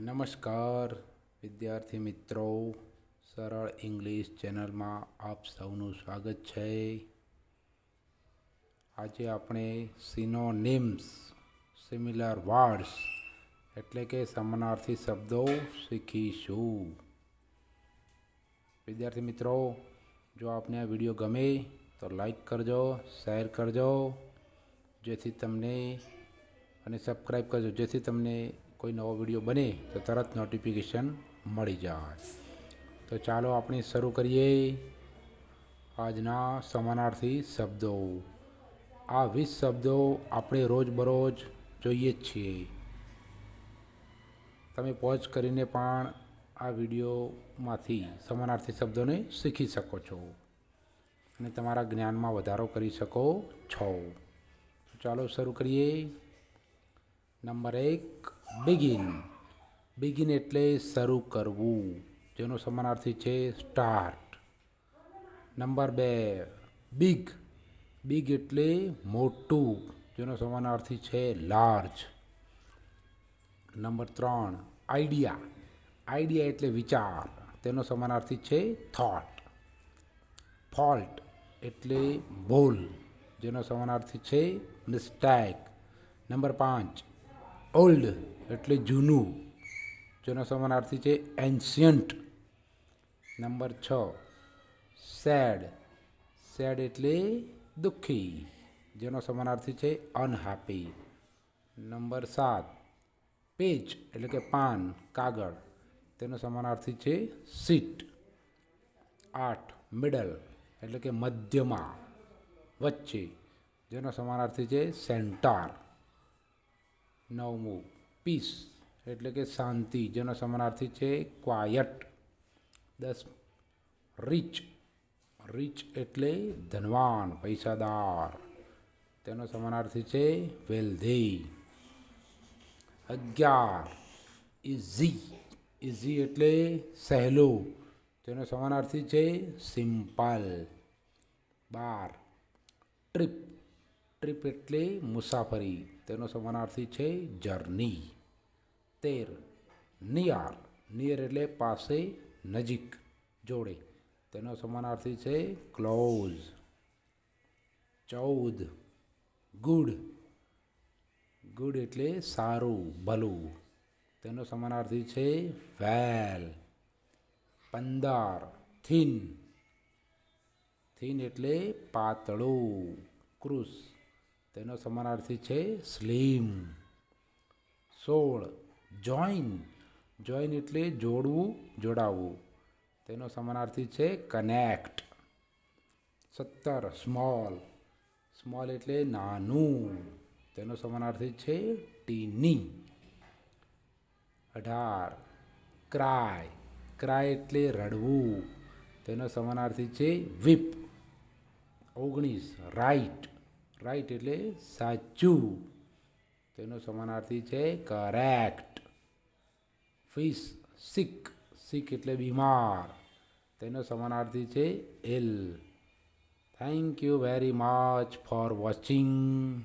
નમસ્કાર, વિદ્યાર્થી મિત્રો. સરળ ઇંગ્લિશ ચેનલમાં આપ સૌનું સ્વાગત છે. આજે આપણે સિનોનિમ્સ સિમિલર વર્ડ્સ એટલે કે સમાનાર્થી શબ્દો શીખીશું. વિદ્યાર્થી મિત્રો, જો આપને આ વીડિયો ગમે તો લાઈક કરજો શેર કરજો, જેથી તમને અને સબસ્ક્રાઈબ કરજો, જેથી તમને કોઈ નવો વીડિયો બને તો તરત નોટિફિકેશન મળી જાય. તો ચાલો આપણે શરૂ કરીએ આજના સમાનાર્થી શબ્દો. આ વીસ શબ્દો આપણે રોજબરોજ જોઈએ જ છીએ. તમે પોઝ કરીને પણ આ વિડીયોમાંથી સમાનાર્થી શબ્દોને શીખી શકો છો અને તમારા જ્ઞાનમાં વધારો કરી શકો છો. ચાલો શરૂ કરીએ. નંબર એક બિગિન બિગિન એટલે શરૂ કરવું. જેનો સમાનાર્થી છે સ્ટાર્ટ નંબર બે બિગ બિગ એટલે મોટું. જેનો સમાનાર્થી છે લાર્જ નંબર ત્રણ આઈડિયા આઈડિયા એટલે વિચાર. તેનો સમાનાર્થી છે થોટ ફોલ્ટ એટલે ભૂલ જેનો સમાનાર્થી છે મિસ્ટેક નંબર પાંચ ઓલ્ડ એટલે જૂનું, જેનો સમાનાર્થી છે એન્શિયન્ટ. નંબર છ, સેડ. સેડ એટલે દુઃખી, જેનો સમાનાર્થી છે અનહેપી. નંબર સાત પેજ એટલે કે પાન, કાગળ, તેનો સમાનાર્થી છે સીટ. આઠ, મિડલ એટલે કે મધ્યમાં, વચ્ચે, જેનો સમાનાર્થી છે સેન્ટર. નવમું પીસ એટલે કે શાંતિ, જેનો સમાનાર્થી છે ક્વાયટ દસ રીચ રીચ એટલે ધનવાન, પૈસાદાર. તેનો સમાનાર્થી છે વેલ્ધી અગિયાર ઇઝી ઇઝી એટલે સહેલું. તેનો સમાનાર્થી છે સિમ્પલ બાર ટ્રીપ ટ્રીપ એટલે મુસાફરી. તેનો સમાનાર્થી છે જર્ની તેર નિયાર નિયર એટલે પાસે નજીક જોડે તેનો સમાનાર્થી છે ક્લોઝ ચૌદ ગુડ ગુડ એટલે સારું ભલું તેનો સમાનાર્થી છે વેલ પંદર થીન થીન એટલે પાતળું ક્રુસ તેનો સમાનાર્થી છે સ્લીમ સોળ જોઈન. જોઈન એટલે જોડવું, જોડાવવું. તેનો સમાનાર્થી છે કનેક્ટ. સત્તર, સ્મોલ. સ્મોલ એટલે નાનું. તેનો સમાનાર્થી છે ટીની. અઢાર, ક્રાય. ક્રાય એટલે રડવું. તેનો સમાનાર્થી છે વિપ. ઓગણીસ, રાઈટ. રાઈટ એટલે સાચું. તેનો સમાનાર્થી છે કરેક્ટ. ફિશ સિક સિક એટલે બીમાર. તેનો સમાનાર્થી છે ill. Thank you very much for watching